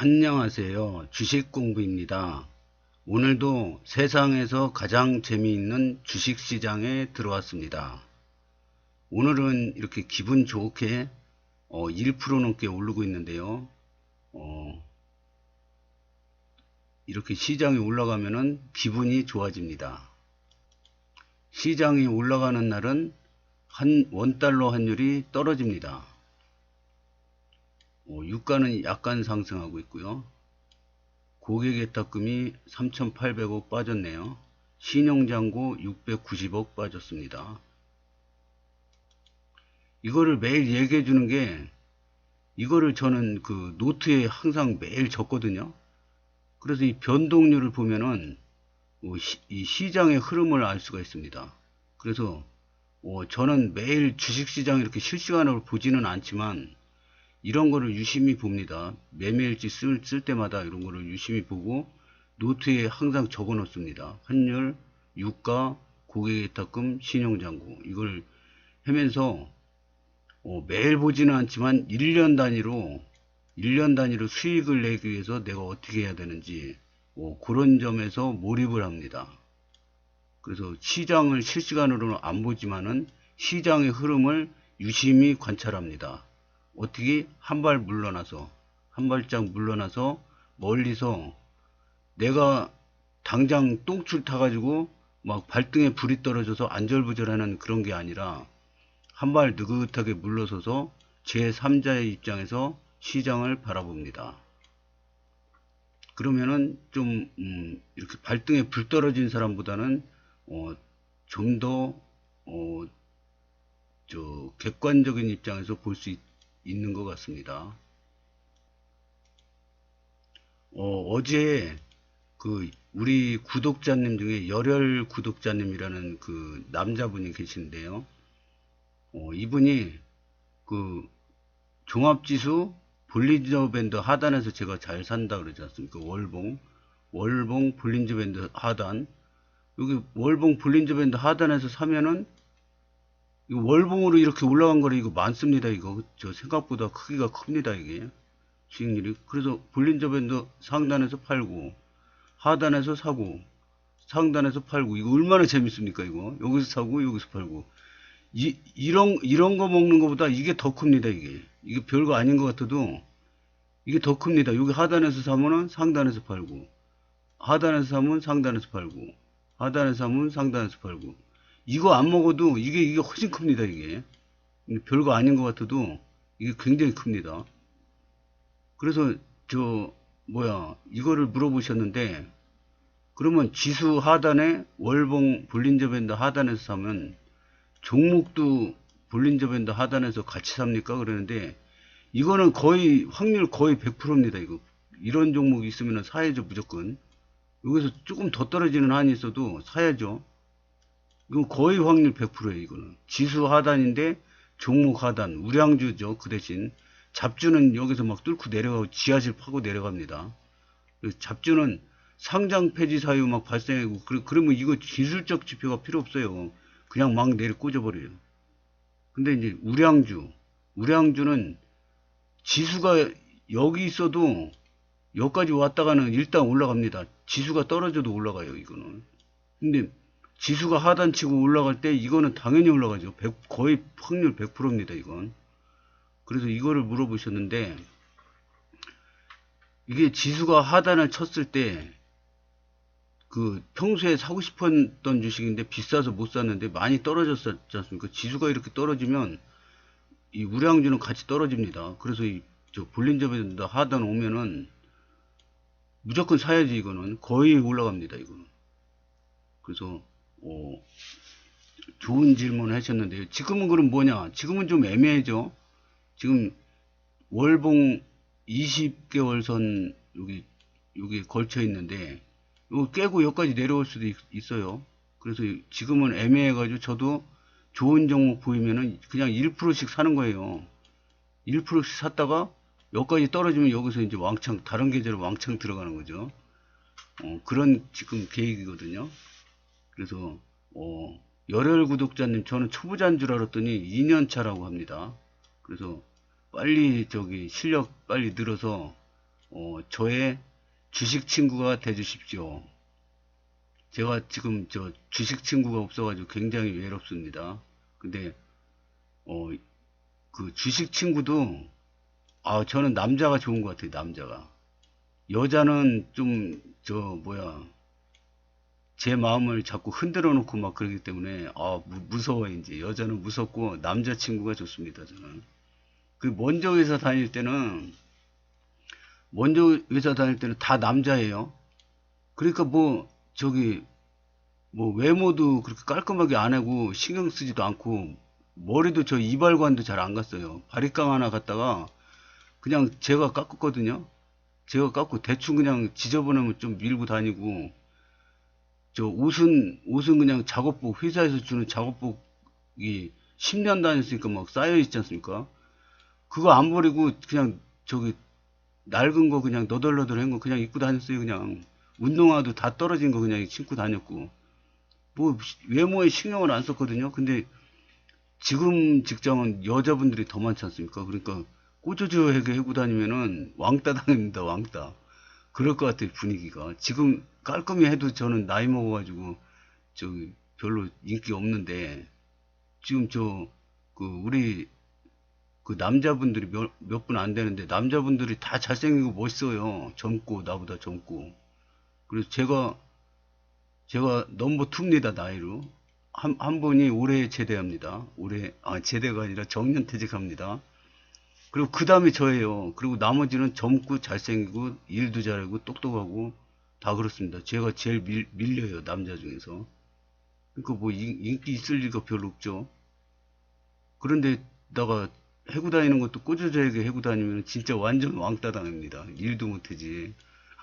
안녕하세요. 주식 공부입니다. 오늘도 세상에서 가장 재미있는 주식 시장에 들어왔습니다. 오늘은 이렇게 기분 좋게 어, 1% 넘게 오르고 있는데요. 어, 이렇게 시장이 올라가면은 기분이 좋아집니다. 시장이 올라가는 날은 한 원달러 환율이 떨어집니다. 어, 유가는 약간 상승하고 있고요. 고객예탁금이 3,800억 빠졌네요. 신용잔고 690억 빠졌습니다. 이거를 매일 얘기해 주는 게 이거를 저는 그 노트에 항상 매일 적거든요. 그래서 이 변동률을 보면은 어, 시, 이 시장의 흐름을 알 수가 있습니다. 그래서 어, 저는 매일 주식시장 이렇게 실시간으로 보지는 않지만 이런 거를 유심히 봅니다. 매매일지 쓸, 쓸 때마다 이런 거를 유심히 보고 노트에 항상 적어 놓습니다. 환율, 유가, 고객예탁금, 신용잔고 이걸 하면서 어, 매일 보지는 않지만 1년 단위로 1년 단위로 수익을 내기 위해서 내가 어떻게 해야 되는지 어, 그런 점에서 몰입을 합니다. 그래서 시장을 실시간으로는 안 보지만은 시장의 흐름을 유심히 관찰합니다. 어떻게 한 발 물러나서 한 발짝 물러나서 멀리서 내가 당장 똥줄 타가지고 막 발등에 불이 떨어져서 안절부절하는 그런 게 아니라 한 발 느긋하게 물러서서 제3자의 입장에서 시장을 바라봅니다. 그러면은 좀 음, 이렇게 발등에 불 떨어진 사람보다는 어, 좀더 어, 저 객관적인 입장에서 볼 수 있 는 것 같습니다. 어, 어제 그 우리 구독자님 중에 열혈 구독자님이라는 그 남자분이 계신데요. 어, 이분이 그 종합지수 볼린저 밴드 하단에서 제가 잘 산다 그러지 않습니까? 월봉, 월봉 볼린저 밴드 하단. 여기 월봉 볼린저 밴드 하단에서 사면은 월봉으로 이렇게 올라간 거리 이거 많습니다. 이거 저 생각보다 크기가 큽니다. 이게 수익률이. 그래서 볼린저 밴드 상단에서 팔고 하단에서 사고 상단에서 팔고 이거 얼마나 재밌습니까? 이거 여기서 사고 여기서 팔고 이, 이런 이런 거 먹는 것보다 이게 더 큽니다. 이게 이게 별거 아닌 것 같아도 이게 더 큽니다. 여기 하단에서 사면은 상단에서 팔고 하단에서 사면 상단에서 팔고 하단에서 사면 상단에서 팔고 이거 안 먹어도 이게 이게 훨씬 큽니다. 이게 별거 아닌 것 같아도 이게 굉장히 큽니다. 그래서 저 뭐야 이거를 물어보셨는데 그러면 지수 하단에 월봉 볼린저 밴드 하단에서 사면 종목도 볼린저 밴드 하단에서 같이 삽니까? 그러는데 이거는 거의 확률 거의 100%입니다. 이거 이런 종목이 있으면 사야죠 무조건. 여기서 조금 더 떨어지는 한이 있어도 사야죠. 이건 거의 확률 100%예요. 이거는 지수 하단인데 종목 하단 우량주죠. 그 대신 잡주는 여기서 막 뚫고 내려가고 지하실 파고 내려갑니다. 잡주는 상장 폐지 사유 막 발생하고 그러, 그러면 이거 기술적 지표가 필요 없어요. 그냥 막 내려 꽂아버려요. 근데 이제 우량주, 우량주는 지수가 여기 있어도 여기까지 왔다가는 일단 올라갑니다. 지수가 떨어져도 올라가요, 이거는. 근데 지수가 하단 치고 올라갈 때 이거는 당연히 올라가죠. 100, 거의 확률 100%입니다, 이건. 그래서 이거를 물어보셨는데, 이게 지수가 하단을 쳤을 때, 그 평소에 사고 싶었던 주식인데 비싸서 못 샀는데 많이 떨어졌었지 않습니까? 지수가 이렇게 떨어지면 이 우량주는 같이 떨어집니다. 그래서 이 저 볼린저 밴드 하단 오면은 무조건 사야지 이거는 거의 올라갑니다 이거는. 그래서 어, 좋은 질문 하셨는데요. 지금은 그럼 뭐냐? 지금은 좀 애매해져. 지금 월봉 20개월 선 여기 여기 걸쳐 있는데 이거 깨고 여기까지 내려올 수도 있, 어요 그래서 지금은 애매해 가지고 저도 좋은 종목 보이면은 그냥 1%씩 사는 거예요. 1%씩 샀다가 여기까지 떨어지면 여기서 이제 왕창 다른 계좌로 왕창 들어가는 거죠. 어, 그런 지금 계획이거든요. 그래서 어, 열혈 구독자님 저는 초보자인 줄 알았더니 2년 차라고 합니다. 그래서 빨리 저기 실력 빨리 늘어서 어, 저의 주식 친구가 돼 주십시오. 제가 지금 저 주식 친구가 없어가지고 굉장히 외롭습니다. 근데 어, 그 주식 친구도 아 저는 남자가 좋은 것 같아요. 남자가 여자는 좀 저 뭐야 제 마음을 자꾸 흔들어 놓고 막 그러기 때문에 아 무, 무서워 이제 여자는 무섭고 남자 친구가 좋습니다. 저는 그 먼저 회사 다닐 때는 먼저 회사 다닐 때는 다 남자예요. 그러니까 뭐 저기 뭐 외모도 그렇게 깔끔하게 안 하고 신경 쓰지도 않고 머리도 저 이발관도 잘 안 갔어요. 바리깡 하나 갔다가 그냥 제가 깎았거든요. 제가 깎고 대충 그냥 지저분하면 좀 밀고 다니고 저 옷은 옷은 그냥 작업복 회사에서 주는 작업복이 10년 다녔으니까 막 쌓여 있지 않습니까? 그거 안 버리고 그냥 저기 낡은 거 그냥 너덜너덜한 거 그냥 입고 다녔어요. 그냥 운동화도 다 떨어진 거 그냥 신고 다녔고 뭐 외모에 신경을 안 썼거든요. 근데 지금 직장은 여자분들이 더 많지 않습니까? 그러니까 꼬저저하게 해고 다니면은 왕따 당합니다. 왕따. 그럴 것 같아요. 분위기가. 지금 깔끔히 해도 저는 나이 먹어가지고 저기 별로 인기 없는데 지금 저 그 우리 그 남자분들이 몇 분 안 되는데 남자분들이 다 잘생기고 멋있어요. 젊고 나보다 젊고. 그래서 제가 제가 넘버 투입니다 나이로 한, 한 분이 올해 제대합니다. 올해 아 제대가 아니라 정년 퇴직합니다. 그리고 그 다음에 저예요. 그리고 나머지는 젊고 잘생기고 일도 잘하고 똑똑하고 다 그렇습니다. 제가 제일 밀, 밀려요 남자 중에서. 그러니까 뭐 인- 인기 있을 리가 별로 없죠. 그런데 다가 해고 다니는 것도 꼬저저하게 해고 다니면 진짜 완전 왕따 당합니다. 일도 못하지.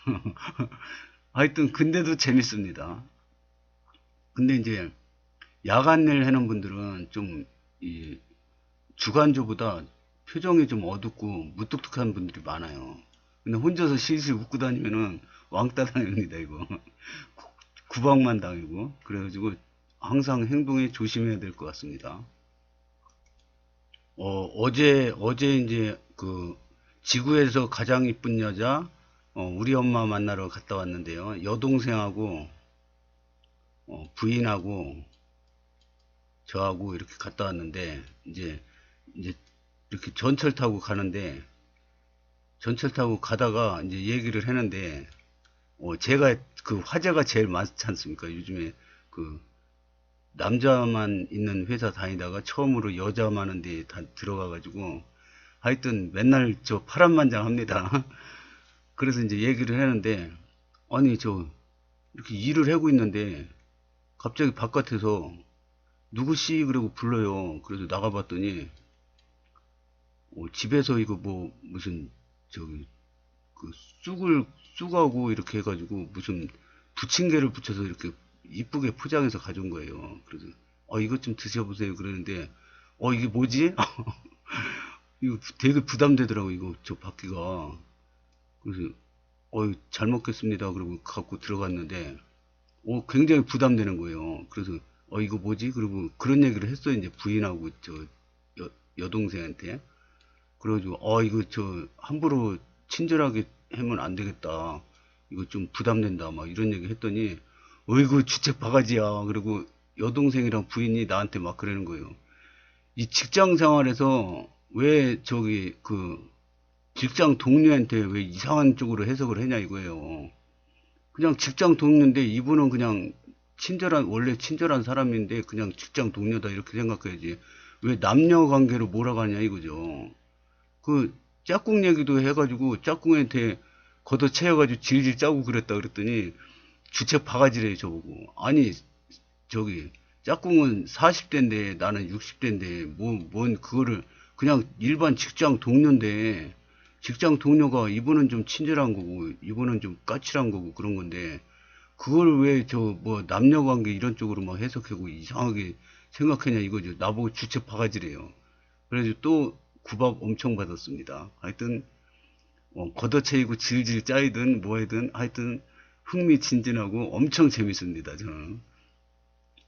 하여튼 근데도 재밌습니다. 근데 이제 야간 일 하는 분들은 좀 이 주간조보다 표정이 좀 어둡고 무뚝뚝한 분들이 많아요. 근데 혼자서 실실 웃고 다니면은 왕따 당합니다, 이거. 구- 구박만 당하고. 그래가지고 항상 행동에 조심해야 될 것 같습니다. 어, 어제, 어제 이제 그 지구에서 가장 이쁜 여자, 어, 우리 엄마 만나러 갔다 왔는데요. 여동생하고, 어, 부인하고, 저하고 이렇게 갔다 왔는데, 이제, 이제 이렇게 전철 타고 가는데, 전철 타고 가다가 이제 얘기를 했는데, 어, 제가 그 화제가 제일 많지 않습니까? 요즘에 그 남자만 있는 회사 다니다가 처음으로 여자 많은 데 다 들어가 가지고 하여튼 맨날 저 파란만장 합니다. 그래서 이제 얘기를 했는데, 아니, 저 이렇게 일을 하고 있는데 갑자기 바깥에서 누구씨? 그러고 불러요. 그래서 나가봤더니 어, 집에서 이거 뭐 무슨 저기 그 쑥을 쑥하고 이렇게 해가지고 무슨 부침개를 붙여서 이렇게 이쁘게 포장해서 가져온 거예요. 그래서 어 이것 좀 드셔보세요. 그러는데 어 이게 뭐지? 이거 되게 부담되더라고 이거 저 받기가. 그래서 어잘 먹겠습니다. 그리고 갖고 들어갔는데 어 굉장히 부담되는 거예요. 그래서 어 이거 뭐지? 그리고 그런 얘기를 했어요. 이제 부인하고 저 여, 여동생한테. 그래가지고 어 이거 저 함부로 친절하게 하면 안 되겠다. 이거 좀 부담된다. 막 이런 얘기 했더니 어이구 주책 바가지야. 그리고 여동생이랑 부인이 나한테 막 그러는 거예요. 이 직장 생활에서 왜 저기 그 직장 동료한테 왜 이상한 쪽으로 해석을 했냐 이거예요. 그냥 직장 동료인데 이분은 그냥 친절한 원래 친절한 사람인데 그냥 직장 동료다 이렇게 생각해야지. 왜 남녀 관계로 몰아가냐 이거죠. 그 짝꿍 얘기도 해가지고 짝꿍한테 걷어채여가지고 질질 짜고 그랬다 그랬더니 주책 바가지래 저보고. 아니 저기 짝꿍은 40대인데 나는 60대인데 뭐 뭔 그거를 그냥 일반 직장 동료인데 직장 동료가 이분은 좀 친절한 거고 이분은 좀 까칠한 거고 그런 건데 그걸 왜 저 뭐 남녀 관계 이런 쪽으로 막 해석하고 이상하게 생각하냐 이거죠. 나보고 주책 바가지래요. 그래서 또 구박 엄청 받았습니다 하여튼 어, 걷어채이고 질질 짜이든 뭐하든 하여튼 흥미진진하고 엄청 재밌습니다 저는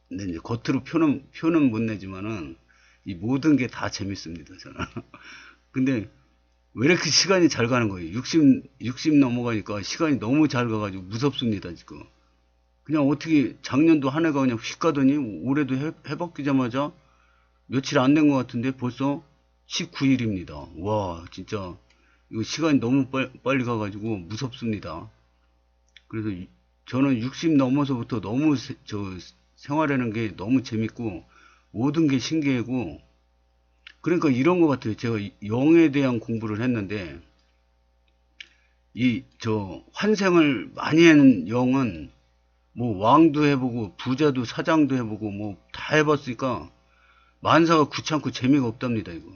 근데 이제 겉으로 표는 표는 못 내지만은 이 모든 게 다 재밌습니다 저는 근데 왜 이렇게 시간이 잘 가는 거예요? 60, 60 넘어가니까 시간이 너무 잘 가가지고 무섭습니다, 지금. 그냥 어떻게 작년도 한 해가 그냥 휙 가더니 올해도 해, 해바뀌자마자 며칠 안 된 것 같은데 벌써 19일입니다. 와, 진짜 이거 시간이 너무 빨, 빨리 가가지고 무섭습니다. 그래서 이- 저는 60 넘어서부터 너무 세- 저 생활하는 게 너무 재밌고 모든 게 신기하고 그러니까 이런 것 같아요. 제가 이- 영에 대한 공부를 했는데 이 저 환생을 많이 한 영은 뭐 왕도 해보고 부자도 사장도 해보고 뭐 다 해봤으니까 만사가 귀찮고 재미가 없답니다 이거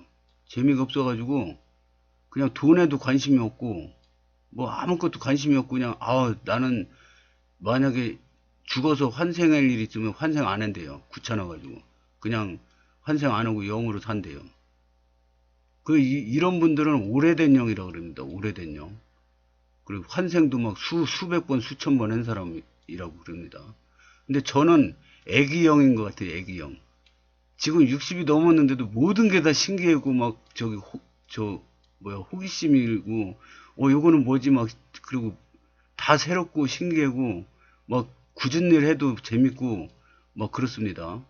재미가 없어가지고 그냥 돈에도 관심이 없고 뭐 아무것도 관심이 없고 그냥 아 나는 만약에 죽어서 환생할 일이 있으면 환생 안 한대요. 귀찮아가지고. 그냥 환생 안 하고 영으로 산대요. 그 이, 이런 분들은 오래된 영이라 그럽니다. 오래된 영. 그리고 환생도 막 수, 수백 번, 수천 번 한 사람이라고 그럽니다. 근데 저는 애기형인 것 같아요, 애기형. 지금 60이 넘었는데도 모든 게 다 신기하고 막 저기 호, 저 뭐야 호기심이 일고 어 요거는 뭐지 막 그리고 다 새롭고 신기하고 막 굳은 일 해도 재밌고 막 그렇습니다.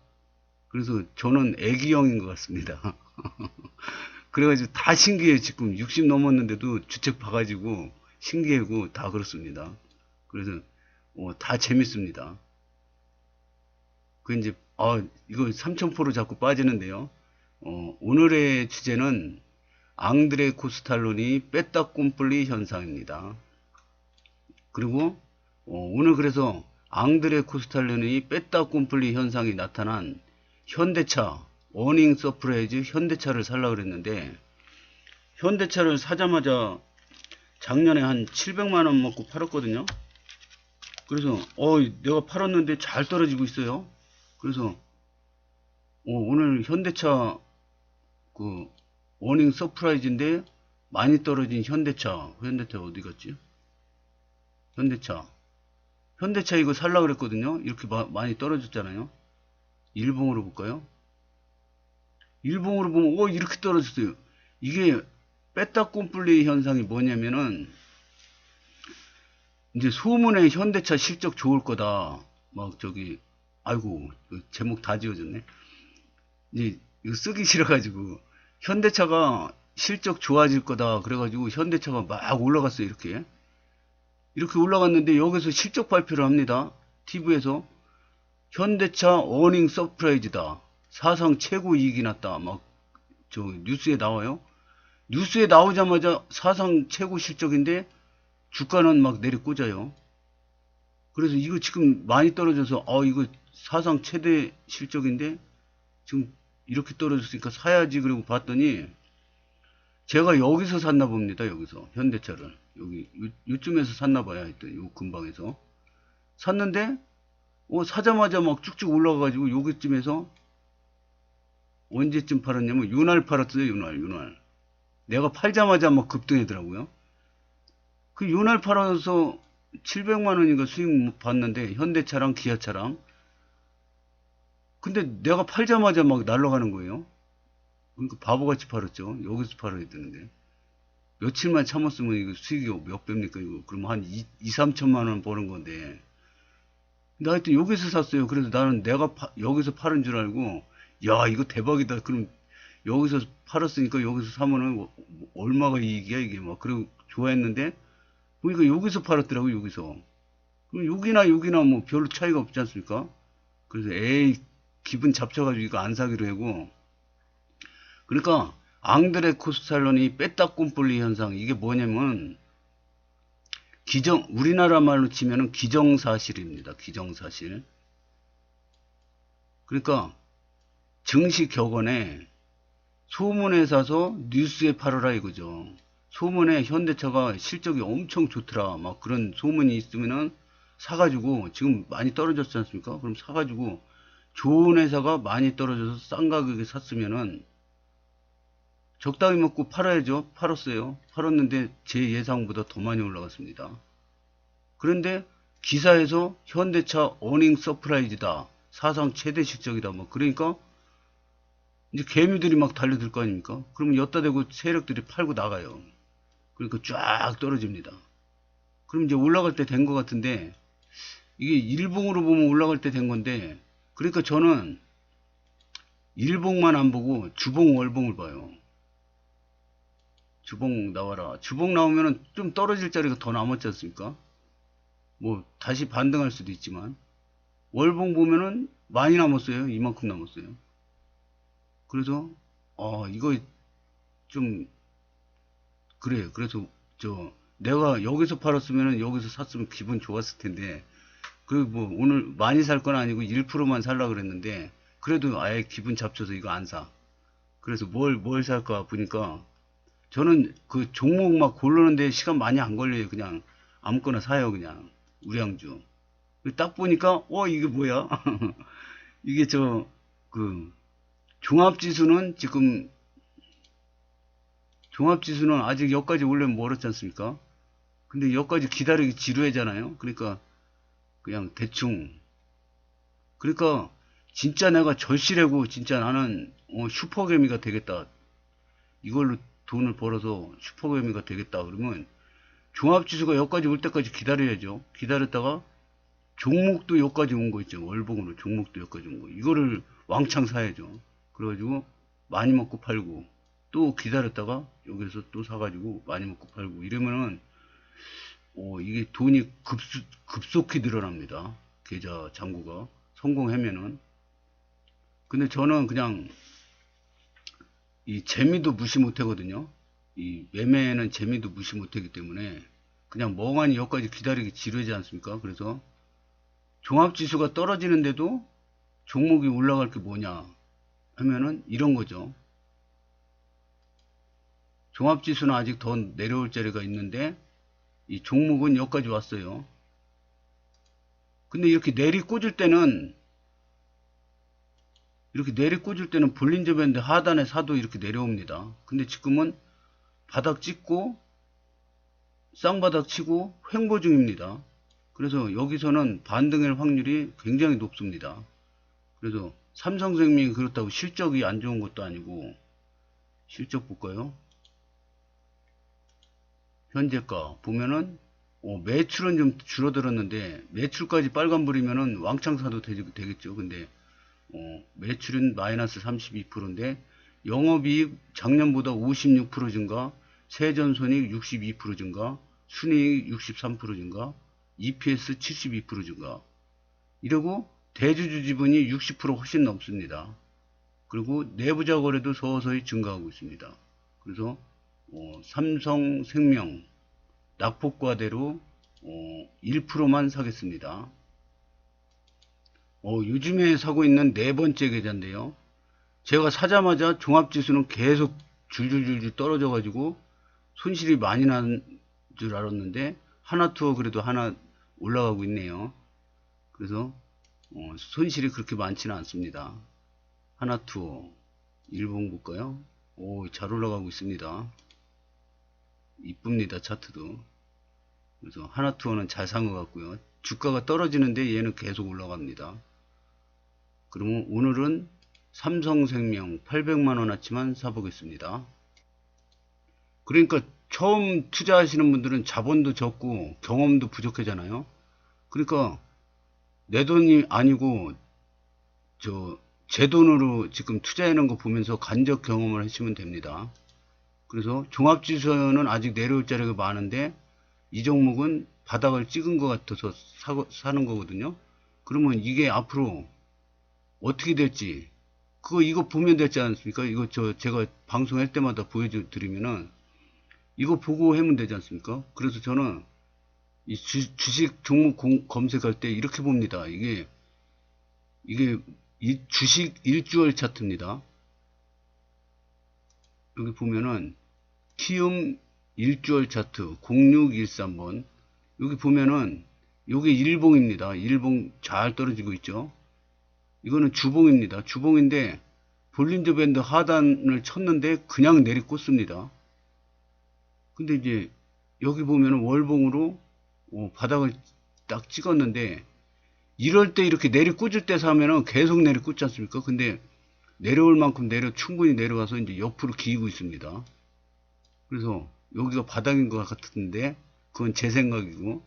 그래서 저는 애기형인 것 같습니다. 그래가지고 다 신기해요. 지금 60 넘었는데도 주책 봐가지고 신기하고 다 그렇습니다. 그래서 어, 다 재밌습니다. 그 이제 아 이거 3000%로 자꾸 빠지는데요. 어, 오늘의 주제는 앙드레 코스탈론이 뺐다 꼼플리 현상입니다. 그리고 어, 오늘 그래서 앙드레 코스탈론이 뺐다 꼼플리 현상이 나타난 현대차 어닝 서프라이즈 현대차를 살라 그랬는데 현대차를 사자마자 작년에 한 700만 원 먹고 팔았거든요. 그래서 어 내가 팔았는데 잘 떨어지고 있어요. 그래서 어, 오늘 현대차 그 워닝 서프라이즈인데 많이 떨어진 현대차 현대차 어디 갔지? 현대차 현대차 이거 살라 그랬거든요. 이렇게 마- 많이 떨어졌잖아요. 일봉으로 볼까요? 일봉으로 보면 어 이렇게 떨어졌어요. 이게 뺐다 꼼플리 현상이 뭐냐면은 이제 소문에 현대차 실적 좋을 거다. 막 저기 아이고 그 제목 다 지워졌네. 이제 쓰기 싫어가지고 현대차가 실적 좋아질 거다. 그래가지고 현대차가 막 올라갔어요 이렇게. 이렇게 올라갔는데 여기서 실적 발표를 합니다. TV에서 현대차 어닝 서프라이즈다. 사상 최고 이익이 났다. 막 저 뉴스에 나와요. 뉴스에 나오자마자 사상 최고 실적인데 주가는 막 내리꽂아요. 그래서 이거 지금 많이 떨어져서 아 이거 사상 최대 실적인데 지금 이렇게 떨어졌으니까 사야지 그러고 봤더니 제가 여기서 샀나 봅니다. 여기서 현대차를 여기 요, 요쯤에서 샀나 봐요. 하여튼 요 근방에서 샀는데 어 사자마자 막 쭉쭉 올라가 가지고 여기쯤에서 언제쯤 팔았냐면 윤활 팔았어요. 윤활 윤활 내가 팔자마자 막 급등하더라고요. 그 윤활 팔아서 700만 원인가 수익 봤는데 현대차랑 기아차랑 근데 내가 팔자마자 막 날아가는 거예요. 그러니까 바보같이 팔았죠. 여기서 팔아야 되는데 며칠만 참았으면 이거 수익이 몇 배입니까 이거 그럼 한 2, 2 3천만 원 버는 건데 근데 하여튼 여기서 샀어요. 그래서 나는 내가 파- 여기서 파는 줄 알고 야 이거 대박이다. 그럼 여기서 팔았으니까 여기서 뭐 얼마가 이익이야 이게 막 그리고 좋아했는데 보니까 여기서 팔았더라고 여기서. 그럼 여기나 여기나 뭐 별로 차이가 없지 않습니까? 그래서 에이 기분 잡쳐가지고 이거 안 사기로 하고. 그러니까 앙드레 코스탈론이 뺐다 꼼플리 현상 이게 뭐냐면 기정 우리나라 말로 치면은 기정사실입니다 기정사실. 그러니까 증시 격언에 소문에 사서 뉴스에 팔아라 이거죠. 소문에 현대차가 실적이 엄청 좋더라. 막 그런 소문이 있으면은 사가지고 지금 많이 떨어졌지 않습니까? 그럼 사가지고 좋은 회사가 많이 떨어져서 싼 가격에 샀으면은 적당히 먹고 팔아야죠. 팔았어요. 팔았는데 제 예상보다 더 많이 올라갔습니다. 그런데 기사에서 현대차 어닝 서프라이즈다. 사상 최대 실적이다. 뭐 그러니까 이제 개미들이 막 달려들 거 아닙니까? 그러면 엿다 대고 세력들이 팔고 나가요. 그러니까 쫙 떨어집니다. 그럼 이제 올라갈 때 된 것 같은데 이게 일봉으로 보면 올라갈 때 된 건데 그러니까 저는 일봉만 안 보고 주봉 월봉을 봐요. 주봉 나와라. 주봉 나오면은 좀 떨어질 자리가 더 남았지 않습니까? 뭐 다시 반등할 수도 있지만 월봉 보면은 많이 남았어요. 이만큼 남았어요. 그래서 어 이거 좀 그래요. 그래서 저 내가 여기서 팔았으면은 여기서 샀으면 기분 좋았을 텐데 그 뭐 오늘 많이 살 건 아니고 1%만 살라 그랬는데 그래도 아예 기분 잡쳐서 이거 안 사. 그래서 뭘 뭘 살까 보니까 저는 그 종목 막 고르는데 시간 많이 안 걸려요. 그냥 아무거나 사요. 그냥 우량주. 딱 보니까 어 이게 뭐야? 이게 저 그 종합지수는 지금 종합지수는 아직 여기까지 올려면 멀었지 않습니까? 근데 여기까지 기다리기 지루해잖아요. 그러니까 그냥 대충 그러니까 진짜 내가 절실하고 진짜 나는 어, 슈퍼개미가 되겠다. 이걸로 돈을 벌어서 슈퍼개미가 되겠다. 그러면 종합지수가 여기까지 올 때까지 기다려야죠. 기다렸다가 종목도 여기까지 온 거 있죠. 월봉으로 종목도 여기까지 온 거. 이거를 왕창 사야죠. 그래가지고 많이 먹고 팔고 또 기다렸다가 여기서 또 사가지고 많이 먹고 팔고 이러면은 어, 이게 돈이 급수, 급속히 늘어납니다. 계좌 잔고가 성공하면은 근데 저는 그냥 이 재미도 무시 못하거든요. 이 매매는 재미도 무시 못하기 때문에 그냥 멍하니 여기까지 기다리기 지루하지 않습니까? 그래서 종합지수가 떨어지는데도 종목이 올라갈 게 뭐냐 하면은 이런 거죠. 종합지수는 아직 더 내려올 자리가 있는데 이 종목은 여기까지 왔어요. 근데 이렇게 내리 꽂을 때는 이렇게 내리 꽂을 때는 볼린저 밴드 하단에 사도 이렇게 내려옵니다. 근데 지금은 바닥 찍고 쌍바닥 치고 횡보 중입니다. 그래서 여기서는 반등할 확률이 굉장히 높습니다. 그래서 삼성생명이 그렇다고 실적이 안 좋은 것도 아니고 실적 볼까요? 현재가 보면은 어, 매출은 좀 줄어들었는데 매출까지 빨간불이면은 왕창 사도 되, 겠죠 근데 어, 매출은 마이너스 32%인데 영업이익 작년보다 56% 증가, 세전손익 62% 증가, 순이익 63% 증가, EPS 72% 증가. 이러고 대주주 지분이 60% 훨씬 넘습니다. 그리고 내부자 거래도 서서히 증가하고 있습니다. 그래서 어, 삼성생명 낙폭과대로 어, 1%만 사겠습니다. 어, 요즘에 사고 있는 네 번째 계좌인데요. 제가 사자마자 종합지수는 계속 줄줄줄줄 떨어져 가지고 손실이 많이 난 줄 알았는데 하나투어 그래도 하나 올라가고 있네요. 그래서 어, 손실이 그렇게 많지는 않습니다. 하나투어 일본 볼까요? 오, 잘 올라가고 있습니다. 이쁩니다, 차트도. 그래서 하나투어는 잘 산 것 같고요. 주가가 떨어지는데 얘는 계속 올라갑니다. 그러면 오늘은 삼성생명 800만원어치만 사보겠습니다. 그러니까 처음 투자하시는 분들은 자본도 적고 경험도 부족하잖아요. 그러니까 내 돈이 아니고 저 제 돈으로 지금 투자하는 거 보면서 간접 경험을 하시면 됩니다. 그래서 종합지수는 아직 내려올 자리가 많은데 이 종목은 바닥을 찍은 것 같아서 사, 사는 거거든요. 그러면 이게 앞으로 어떻게 될지 그거 이거 보면 되지 않습니까? 이거 저 제가 방송할 때마다 보여드리면은 이거 보고 하면 되지 않습니까? 그래서 저는 이 주, 식 종목 공, 검색할 때 이렇게 봅니다. 이게 이게 이 주식 일주월 차트입니다. 여기 보면은 키움 일주월 차트 0613번 여기 보면은 요게 일봉입니다. 일봉 잘 떨어지고 있죠. 이거는 주봉입니다. 주봉인데 볼린저 밴드 하단을 쳤는데 그냥 내리꽂습니다. 근데 이제 여기 보면은 월봉으로 어, 바닥을 딱 찍었는데 이럴 때 이렇게 내리꽂을 때 사면은 계속 내리꽂지 않습니까? 근데 내려올 만큼 내려 충분히 내려가서 이제 옆으로 기고 있습니다. 그래서 여기가 바닥인 것 같은데 그건 제 생각이고